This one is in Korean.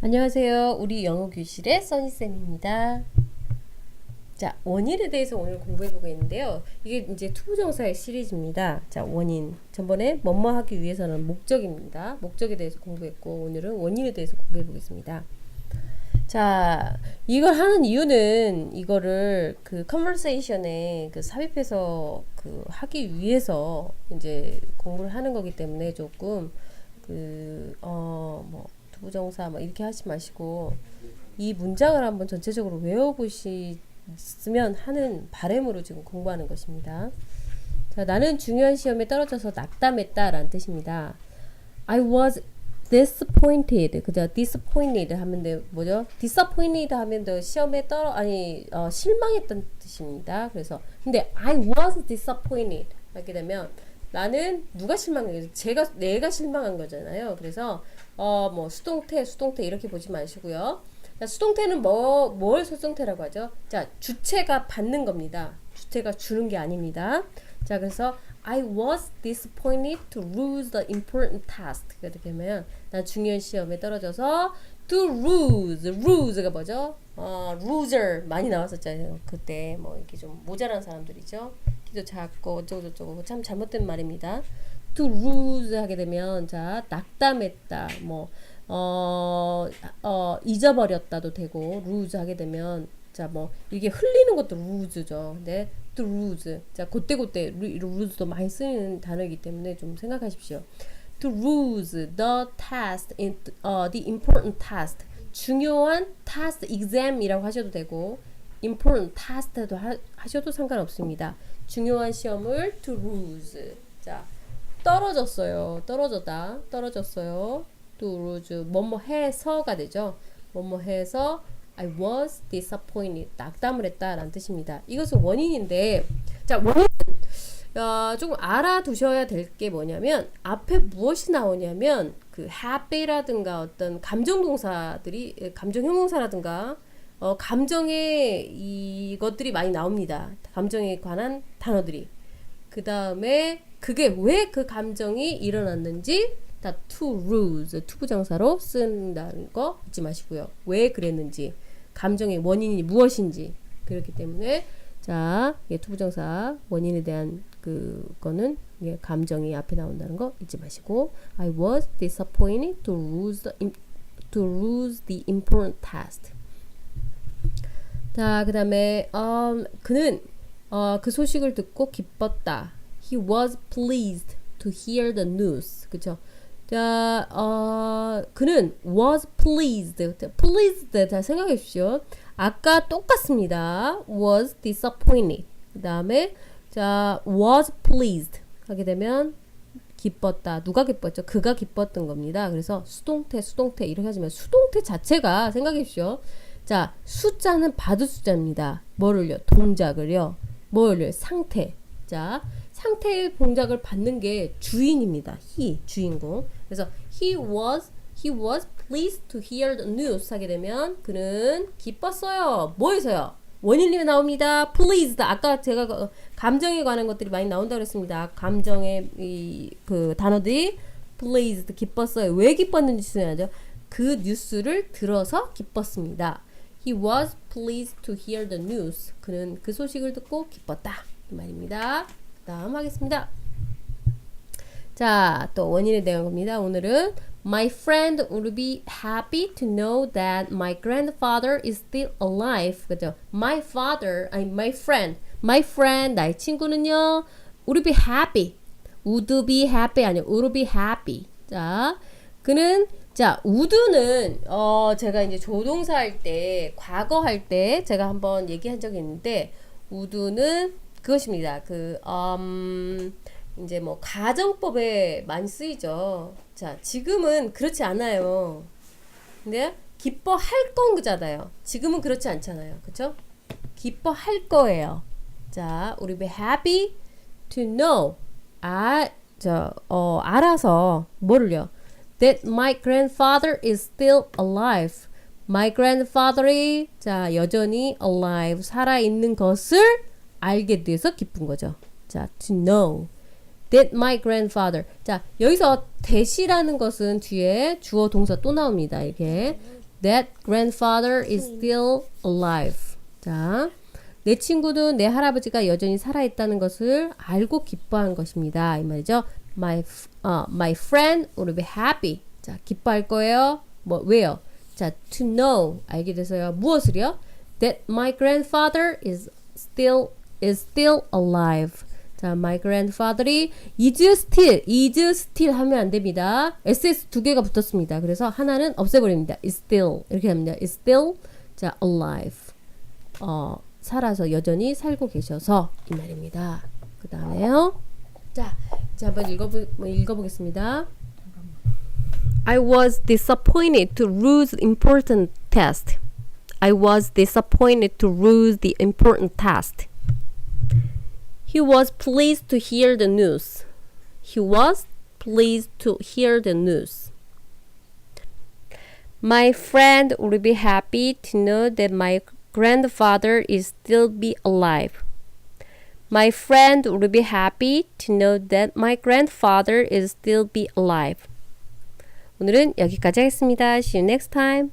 안녕하세요. 우리 영어 교실의 써니쌤입니다. 자, 원인에 대해서 오늘 공부해 보겠는데요. 이게 이제 투부정사의 시리즈입니다. 자, 원인. 전번에 뭐뭐 하기 위해서는 목적입니다. 목적에 대해서 공부했고, 오늘은 원인에 대해서 공부해 보겠습니다. 자, 이걸 하는 이유는 이거를 그 컨버세이션에 그 삽입해서 그 하기 위해서 이제 공부를 하는 거기 때문에 조금 그, 어, 뭐, 부정사 뭐 이렇게 하지 마시고 이 문장을 한번 전체적으로 외워보시면 하는 바램으로 지금 공부하는 것입니다. 자, 나는 중요한 시험에 떨어져서 낙담했다 라는 뜻입니다. I was disappointed. 그죠? disappointed 하면 돼 뭐죠? disappointed 하면 돼 시험에 떨어 아니 어, 실망했던 뜻입니다. 그래서 근데 I was disappointed 하게 되면 나는 누가 실망해? 제가 내가 실망한 거잖아요. 그래서 어 뭐 수동태 수동태 이렇게 보지 마시고요. 자, 수동태는 뭐 뭘 수동태라고 하죠? 자 주체가 받는 겁니다. 주체가 주는 게 아닙니다. 자 그래서 I was disappointed to lose the important task. 이렇게 되면 난 중요한 시험에 떨어져서 to lose, lose가 뭐죠? 어, loser 많이 나왔었잖아요. 그때 뭐 이렇게 좀 모자란 사람들이죠. 키도 작고 어쩌고 저쩌고 참 잘못된 말입니다. To lose 하게 되면 자 낙담했다 뭐 어, 어, 잊어버렸다도 되고 lose 하게 되면 자 뭐 이게 흘리는 것도 lose죠. 근데 to lose 자 그때 그때 lose도 많이 쓰는 단어이기 때문에 좀 생각하십시오. to lose the task in uh, the important task 중요한 task exam이라고 하셔도 되고 important task도 하, 하셔도 상관없습니다. 중요한 시험을 to lose 자 떨어졌어요. 떨어졌다. 떨어졌어요. to lose 뭐뭐 해서가 되죠. 뭐뭐 해서 I was disappointed. 낙담을 했다라는 뜻입니다. 이것은 원인인데 자 원인 어, 조금 알아두셔야 될 게 뭐냐면 앞에 무엇이 나오냐면 그 happy라든가 어떤 감정 동사들이 감정 형용사라든가 어, 감정의 이것들이 많이 나옵니다. 감정에 관한 단어들이. 그 다음에 그게 왜 그 감정이 일어났는지 다 to lose, 투부정사로 쓴다는 거 잊지 마시고요. 왜 그랬는지, 감정의 원인이 무엇인지 그렇기 때문에 자, 이게 투부정사 원인에 대한 그거는 이게 감정이 앞에 나온다는 거 잊지 마시고 I was disappointed to lose the, to lose the important task. 자, 그 다음에 um, 그는 어, 그 소식을 듣고 기뻤다. He was pleased to hear the news. 그죠? 자, 어, 그는 was pleased. pleased. 자, 생각해 주십시오. 아까 똑같습니다. was disappointed. 그 다음에, 자, was pleased. 하게 되면, 기뻤다. 누가 기뻤죠? 그가 기뻤던 겁니다. 그래서 수동태, 수동태 이렇게 하지만 수동태 자체가 생각해 주십시오. 자, 숫자는 받을 숫자입니다. 뭐를요? 동작을요. 뭘요? 상태. 자, 상태의 동작을 받는 게 주인입니다. he 주인공. 그래서 he was he was pleased to hear the news 하게 되면 그는 기뻤어요. 뭐에서요? 원인이 나옵니다. pleased. 아까 제가 감정에 관한 것들이 많이 나온다 그랬습니다. 감정의 이 그 단어들이 pleased 기뻤어요. 왜 기뻤는지 중요하죠. 그 뉴스를 들어서 기뻤습니다. He was pleased to hear the news. 그는 그 소식을 듣고 기뻤다. 이 말입니다. 다음 하겠습니다. 자, 또 원인에 대한 겁니다. 오늘은 My friend would be happy to know that my grandfather is still alive. 그죠? My father, 아니 my friend, my friend, 나의 친구는요. would be happy. would be happy 아니요. would be happy. 자, 그는 자, would는 어 제가 이제 조동사 할 때, 과거 할 때 제가 한번 얘기한 적이 있는데 would는 그것입니다. 그 음, 이제 뭐 가정법에 많이 쓰이죠. 자, 지금은 그렇지 않아요. 근데 기뻐할 건 그잖아요. 지금은 그렇지 않잖아요. 그렇죠? 기뻐할 거예요. 자, 우리 be happy to know. 아, 저, 어, 알아서 뭐를요? That my grandfather is still alive. My grandfather이 자, 여전히 alive 살아 있는 것을 알게 돼서 기쁜 거죠. 자, to know that my grandfather. 자, 여기서 that이라는 것은 뒤에 주어 동사 또 나옵니다. 이렇게 that grandfather is still alive. 자, 내 친구는 내 할아버지가 여전히 살아있다는 것을 알고 기뻐한 것입니다. 이 말이죠. My, 어, my friend will be happy. 자, 기뻐할 거예요. 뭐, 왜요? 자, to know. 알게 돼서요. 무엇을요? That my grandfather is still, is still alive. 자, my grandfather이 is still, is still 하면 안 됩니다. ss 두 개가 붙었습니다. 그래서 하나는 없애버립니다. is still 이렇게 합니다. is still, 자, alive. 어, 살아서 여전히 살고 계셔서 이 말입니다. 그 다음에요. 자, 자 한번 읽어보, 뭐 읽어보겠습니다. I was disappointed to lose the important test. I was disappointed to lose the important test. He was pleased to hear the news. He was pleased to hear the news. My friend would be happy to know that my grandfather is still be alive. My friend would be happy to know that my grandfather is still be alive. 오늘은 여기까지 하겠습니다. See you next time.